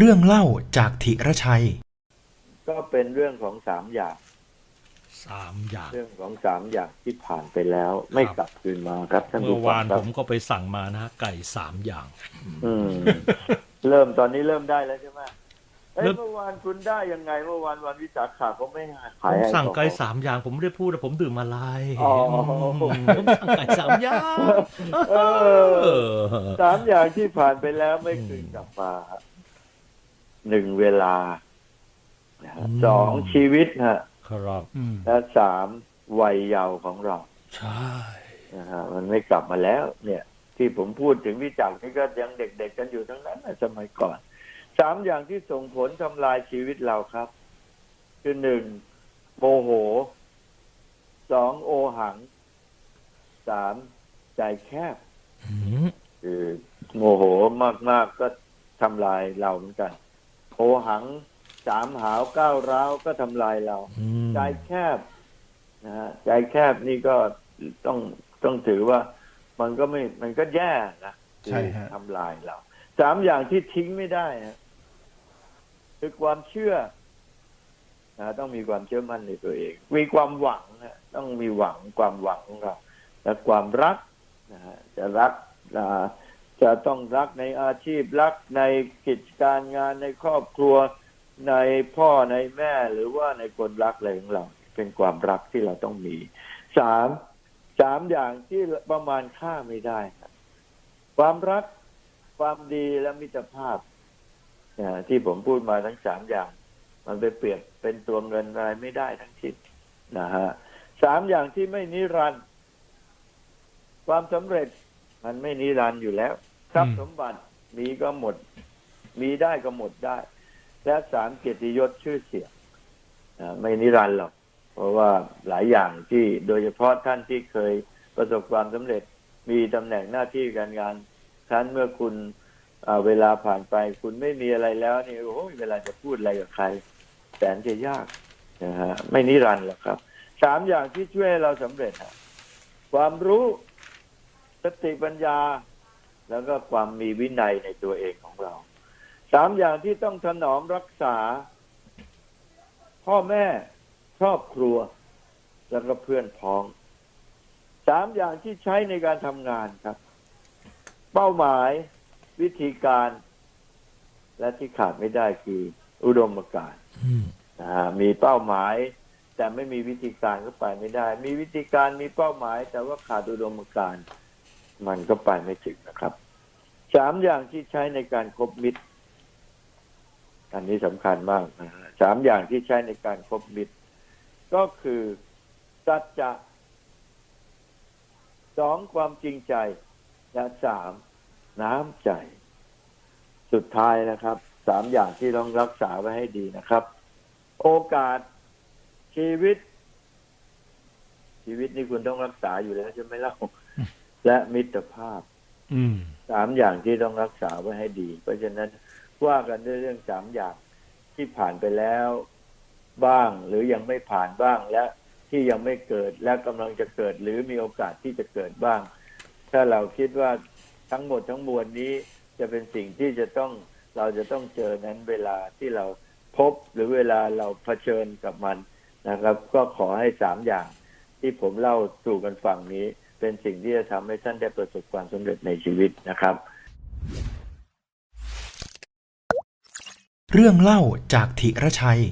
เรื่องเล่าจากธิรชัย ก็เป็นเรื่องของสามอย่าง สามอย่าง เรื่องของสามอย่างที่ผ่านไปแล้ว ไม่กลับคืนมาครับท่านเมื่ผู้อฟัวางนครัผบมก็ไปสั่งมานะฮะไก่สามอย่าง อืม เริ่มตอนนี้เริ่มได้แล้วใช่ไหมเอ้ยเริ่มเมื่อวานคุณได้ยังไงเมื่อวานวันวิสาขะเขาไม่ให้ผขายมแอลสั่งอฮอล์ไก่สามอย่างผมไม่ได้พูดนะผมดื่มอะไรอ๋อมผมสั่งไก่สามอย่างเออเออสามอย่างที่ผ่านไปแล้วไม่คืนกลับมา หนึ่งเวลานะฮะสองชีวิตฮะครับและสามวัยเยาว์ของเรา ใช่นะฮะมันไม่กลับมาแล้ว เนี่ย ที่ผมพูดถึงวิจักรนี่ก็ยังเด็กๆกันอยู่ทั้งนั้นนะสมัยก่อนสามอย่างที่ส่งผลทำลายชีวิตเราครับ คือหนึ่งโมโหสองโอหังสามใจแคบอืมคือโมโหมากๆก็ทำลายเราเหมือนกัน โอหังสามหาวก้าวร้าวก็ทำลายเราอืมใจแคบนะฮะใจแคบนี่ก็ต้องต้องถือว่ามันก็ไม่มันก็แย่นะใช่ฮะที่ทำลายเราสามอย่างที่ทิ้งไม่ได้ฮะคือความเชื่อนะต้องมีความเชื่อมั่นในตัวเอง มีความหวังฮะต้องมีหวังความหวังของเราและความรักนะฮะจะรักนะ จะต้องรักในอาชีพรักในกิจการงานในครอบครัวในพ่อในแม่หรือว่าในคนรักอะไรของเรา เป็นความรักที่เราต้องมีสามสามอย่างที่ประมาณค่าไม่ได้ ความรักความดีและมิตรภาพนะที่ผมพูดมาทั้งสามอย่าง มันไปเปรียบเป็นตัวเงินอะไรไม่ได้ทั้งสิ้นนะฮะสามอย่างที่ไม่นิรันดร์ความสำเร็จมันไม่นิรันดร์อยู่แล้ว ทรัพย์สมบัติมีก็หมด มีได้ก็หมดได้ และสามเกียรติยศชื่อเสียงอ่าไม่นิรันดร์หรอกเพราะว่าหลายอย่างที่โดยเฉพาะท่านที่เคยประสบความสำเร็จ มีตำแหน่งหน้าที่การงานครั้นเมื่อคุณเวลาผ่านไป คุณไม่มีอะไรแล้วนี่โอ้ยเวลาจะพูดอะไรกับใครแสนจะยากนะฮะไม่นิรันดร์หรอกครับสามอย่างที่ช่วยเราสำเร็จความรู้สติปัญญา แล้วก็ความมีวินัยในตัวเองของเราสามอย่างที่ต้องถนอมรักษา พ่อแม่ครอบครัว แล้วก็เพื่อนพ้องสามอย่างที่ใช้ในการทำงานครับ เป้าหมายวิธีการ และที่ขาดไม่ได้คืออุดมการณ์อืมนะฮะมีเป้าหมาย แต่ไม่มีวิธีการก็ไปไม่ได้ มีวิธีการมีเป้าหมาย แต่ว่าขาดอุดมการณ์ มันก็ไปไม่ถึงนะครับสามอย่างที่ใช้ในการคบมิตร อันนี้สำคัญมากนะสามอย่างที่ใช้ในการคบมิตร ก็คือสัจจะสองความจริงใจและสามน้ำใจ สุดท้ายนะครับสามอย่างที่ต้องรักษาไว้ให้ดีนะครับ โอกาสชีวิต ชีวิตนี่คุณต้องรักษาอยู่แล้วใช่ไหมเล่า และมิตรภาพอืมสามอย่างที่ต้องรักษาไว้ให้ดี เพราะฉะนั้นว่ากันด้วยเรื่องสามอย่างที่ผ่านไปแล้วบ้างหรือยังไม่ผ่านบ้างและที่ยังไม่เกิดและกำลังจะเกิดหรือมีโอกาสที่จะเกิดบ้าง ถ้าเราคิดว่าทั้งหมดทั้งมวลนี้จะเป็นสิ่งที่จะต้องเราจะต้องเจอนั้นเวลาที่เราพบหรือเวลาเราเผชิญกับมันนะครับ ก็ขอให้สามอย่างที่ผมเล่าสู่กันฟังนี้ เป็นสิ่งที่จะทำให้ท่านได้ประสบความสำเร็จในชีวิตนะครับ เรื่องเล่าจากธิรชัย